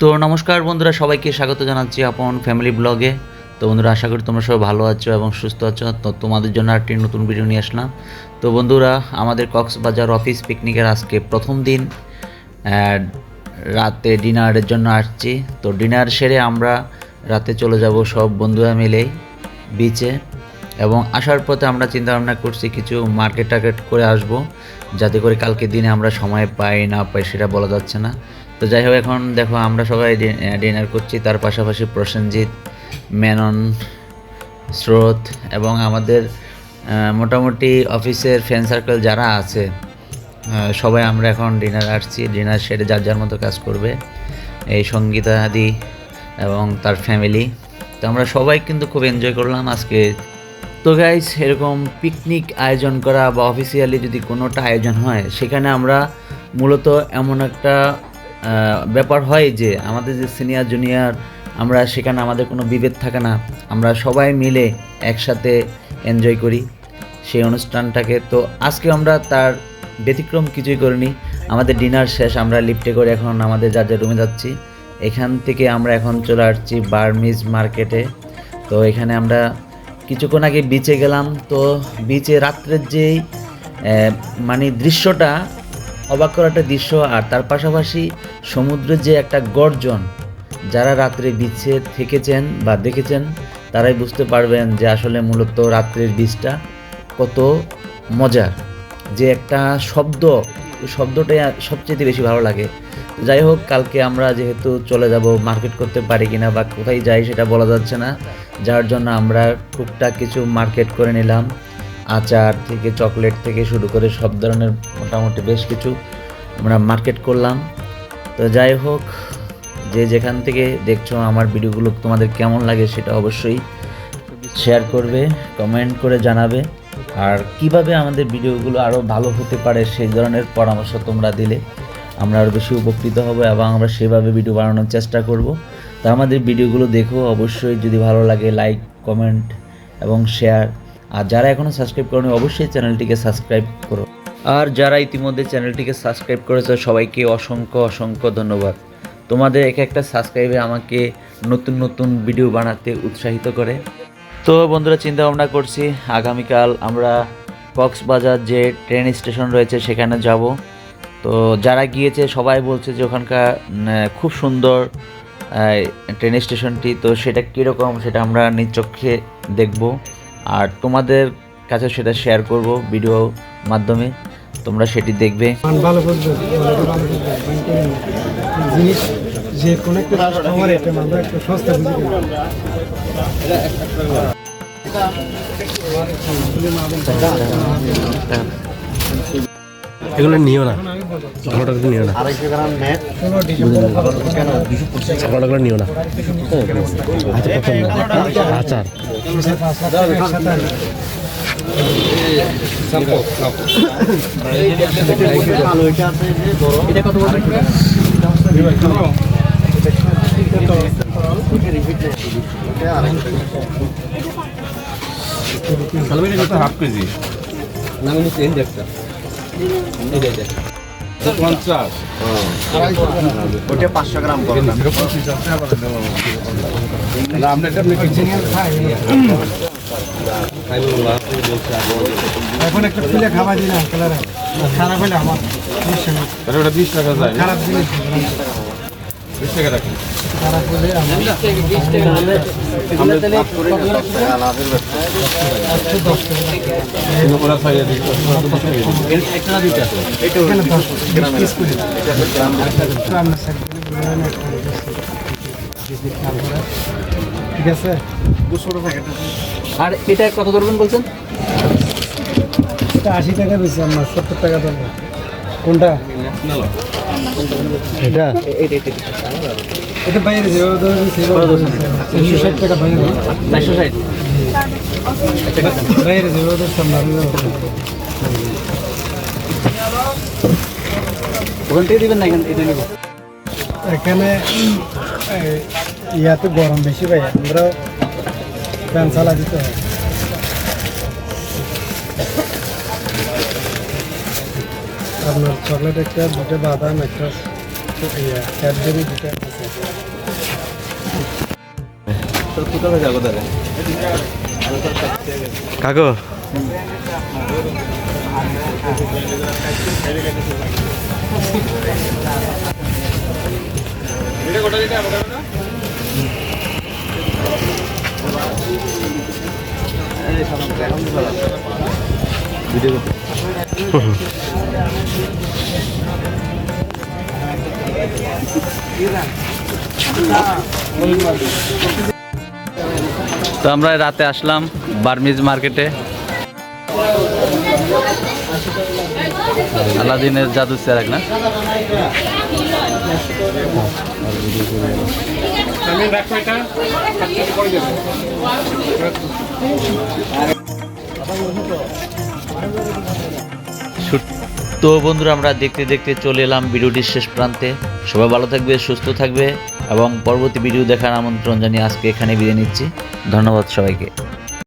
তো নমস্কার বন্ধুরা, সবাইকে স্বাগত জানাচ্ছি আপন ফ্যামিলি ব্লগে তো বন্ধুরা, আশা করি তোমরা সবাই ভালো আছো এবং সুস্থ আছো। তো তোমাদের জন্য একটি নতুন ভিডিও নিয়ে আসলাম। তো বন্ধুরা, আমাদের কক্সবাজার অফিস পিকনিকের আজকে প্রথম দিন। রাতে ডিনারের জন্য আসছি। তো ডিনার সেরে আমরা রাতে চলে যাব সব বন্ধুরা মিলেই বিচে এবং আসার পথে আমরা চিন্তা ভাবনা করছি কিছু মার্কেট টার্গেট করে আসব। যাতে করে কালকে দিনে আমরা সময় পাই, না পাই সেটা বলা যাচ্ছে না। তো যাই হোক, এখন দেখো আমরা সবাই ডিনার করছি। তার পাশাপাশি প্রসেনজিৎ, মেনন, স্রোত এবং আমাদের মোটামুটি অফিসের ফ্রেন্ড সার্কেল যারা আছে সবাই আমরা এখন ডিনার আসছি। ডিনার সেরে যার যার মতো কাজ করবে। এই সঙ্গীতা আদি এবং তার ফ্যামিলি তো আমরা সবাই কিন্তু খুব এনজয় করলাম আজকে। তো গাইস এরকম পিকনিক আয়োজন করা বা অফিসিয়ালি যদি কোনোটা আয়োজন হয়, সেখানে আমরা মূলত এমন একটা ব্যাপার হয় যে আমাদের যে সিনিয়র জুনিয়র আমরা সেখানে আমাদের কোনো বিভেদ থাকে না। আমরা সবাই মিলে একসাথে এনজয় করি। সেই অনুষ্ঠানটাকে তো আজকে আমরা তার ব্যতিক্রম কিছুই করিনি। আমাদের ডিনার শেষ, আমরা লিফটে করে এখন আমাদের যার যার রুমে যাচ্ছি। এখান থেকে আমরা এখন চলে আসছি বার্মিজ মার্কেটে তো এখানে আমরা কিছুক্ষণ আগে বিচে গেলাম। তো বিচে রাত্রের যেই মানে দৃশ্যটা অবাক করা একটা দৃশ্য, আর তার পাশাপাশি সমুদ্রের যে একটা গর্জন, যারা রাত্রে বিচে থেকেছেন বা দেখেছেন, তারাই বুঝতে পারবেন যে আসলে মূলত রাত্রের বীজটা কত মজার। যে একটা শব্দ, শব্দটাই সবচেয়ে বেশি ভালো লাগে। যাই হোক, কালকে আমরা যেহেতু চলে যাব মার্কেট করতে পারি কিনা বা কোথায় যাই সেটা বলা যাচ্ছে না। যার জন্য আমরা টুকটাক কিছু মার্কেট করে নিলাম। আচার থেকে চকলেট থেকে শুরু করে সব ধরনের মোটামুটি বেশ কিছু আমরা মার্কেট করলাম। তো যাই হোক, যে যেখান থেকে দেখছ আমার ভিডিওগুলো তোমাদের কেমন লাগে সেটা অবশ্যই শেয়ার করবে কমেন্ট করে জানাবে। আর কীভাবে আমাদের ভিডিওগুলো আরও ভালো হতে পারে সেই ধরনের পরামর্শ তোমরা দিলে আমরা আরও বেশি উপকৃত হব এবং আমরা সেভাবে ভিডিও বানানোর চেষ্টা করব। তো আমাদের ভিডিওগুলো দেখো, অবশ্যই যদি ভালো লাগে লাইক কমেন্ট এবং শেয়ার আর যারা এখনও সাবস্ক্রাইব করেনি, অবশ্যই চ্যানেলটিকে সাবস্ক্রাইব করো। আর যারা ইতিমধ্যে চ্যানেলটিকে সাবস্ক্রাইব করেছে, সবাইকে অসংখ্য অসংখ্য ধন্যবাদ। তোমাদের এক একটা সাবস্ক্রাইবে আমাকে নতুন নতুন ভিডিও বানাতে উৎসাহিত করে। তো বন্ধুরা চিন্তা ভাবনা করছি, আগামীকাল আমরা কক্সবাজার যে ট্রেন স্টেশন রয়েছে, সেখানে যাব। তো যারা গিয়েছে, সবাই বলছে যে ওখানকার খুব সুন্দর ট্রেন স্টেশনটি তো সেটা কীরকম, সেটা আমরা নিজ চোখে দেখব। আর তোমাদের কাছে সেটা শেয়ার করব ভিডিও মাধ্যমে। তোমরা সেটি দেখবে। ভালো বুঝবে কোয়ালিটি ভালো বুঝবে maintain জিনিস যে কোনো একটা কাস্টমার এটা আমরা একটু সস্তা বুঝি এগুলো নিও না। চাকলাটা নিও না। চাকলাটা নিও না। আচ্ছা পছন্দ। আচার হাফ কেজি। পঞ্চাশ ওটা পাঁচশো গ্রাম করে আপনি এটা কিনছেন এখন একটা খাওয়া দিন আঙ্কেল খারাপ হলে আমার খারাপ জিনিস। ঠিক আছে আর এটা কত ধরবেন বলছেন? আশি টাকা বেশি আমার সত্তর টাকা ধরবো। কোনটা? এটা? এটা বাইরে তিনশো ষাট টাকা বাইরে চারশো ষাট? বাইরে ওখান থেকে দিবেন না এখান এটা নেব এখানে ইয়াতে গরম বেশি ভাই আমরা ফ্যান চালা দিতে হয়। আপনার চকলেট একটা দুটো বাদাম একটা ইয়া জিবি দুটো কাকু? তো আমরা রাতে আসলাম বার্মিজ মার্কেটে। আলাদিনের জাদু চেরাক না? শুট- তো বন্ধুরা, আমরা দেখতে দেখতে চলে এলাম ভিডিওটির শেষ প্রান্তে। সবাই ভালো থাকবে, সুস্থ থাকবে এবং পরবর্তী ভিডিও দেখার আমন্ত্রণ জানিয়ে আজকে এখানে বিদায় নিচ্ছি। ধন্যবাদ সবাইকে।